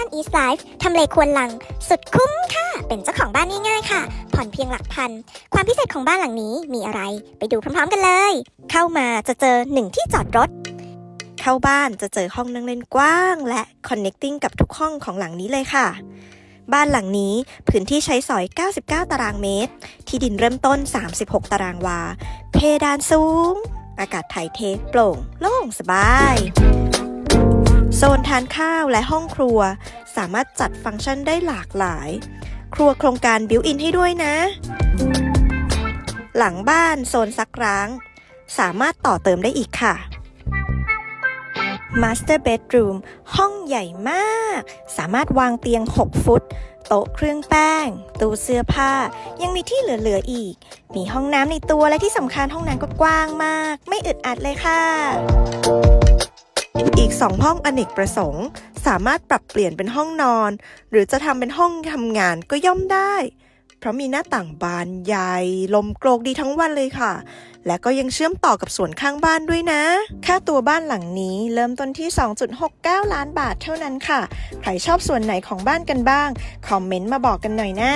าน East Life ทำเลควนหลัง สุดคุ้มค่ะ เป็นเจ้าของบ้านง่ายๆค่ะ ผ่อนเพียงหลักพัน ความพิเศษของบ้านหลังนี้มีอะไร ไปดูพร้อมๆกันเลย เข้ามาจะเจอหนึ่งที่จอดรถ เข้าบ้านจะเจอห้องนั่งเล่นกว้าง และ connecting กับทุกห้องของหลังนี้เลยค่ะ บ้านหลังนี้พื้นที่ใช้สอย 99 ตารางเมตร ที่ดินเริ่มต้น 36 ตารางวา เพดานสูง อากาศถ่ายเทโปร่ง โล่งสบายโซนทานข้าวและห้องครัวามารถจัดฟังก์ชันได้หลากหลาย ครัวโครงการบิวอินให้ด้วยนะ หลังบ้านโซนซักร้าง สามารถต่อเติมได้อีกค่ะ Master Bedroom ห้องใหญ่มาก สามารถวางเตียง 6 ฟุต โต๊ะเครื่องแป้ง ตู้เสื้อผ้า ยังมีที่เหลือ ๆ อีก มีห้องน้ำในตัวและที่สำคัญห้องน้ำก็กว้างมาก ไม่อึดอัดเลยค่ะ อีก 2 ห้องอเนกประสงค์ สามารถปรับเปลี่ยนเป็นห้องนอน หรือจะทำเป็นห้องทำงานก็ย่อมได้ เพราะมีหน้าต่างบานใหญ่ ลมโกรกดีทั้งวันเลยค่ะ และก็ยังเชื่อมต่อกับสวนข้างบ้านด้วยนะ ค่าตัวบ้านหลังนี้เริ่มต้นที่ 2.69 ล้านบาทเท่านั้นค่ะ ใครชอบส่วนไหนของบ้านกันบ้าง คอมเมนต์มาบอกกันหน่อยนะ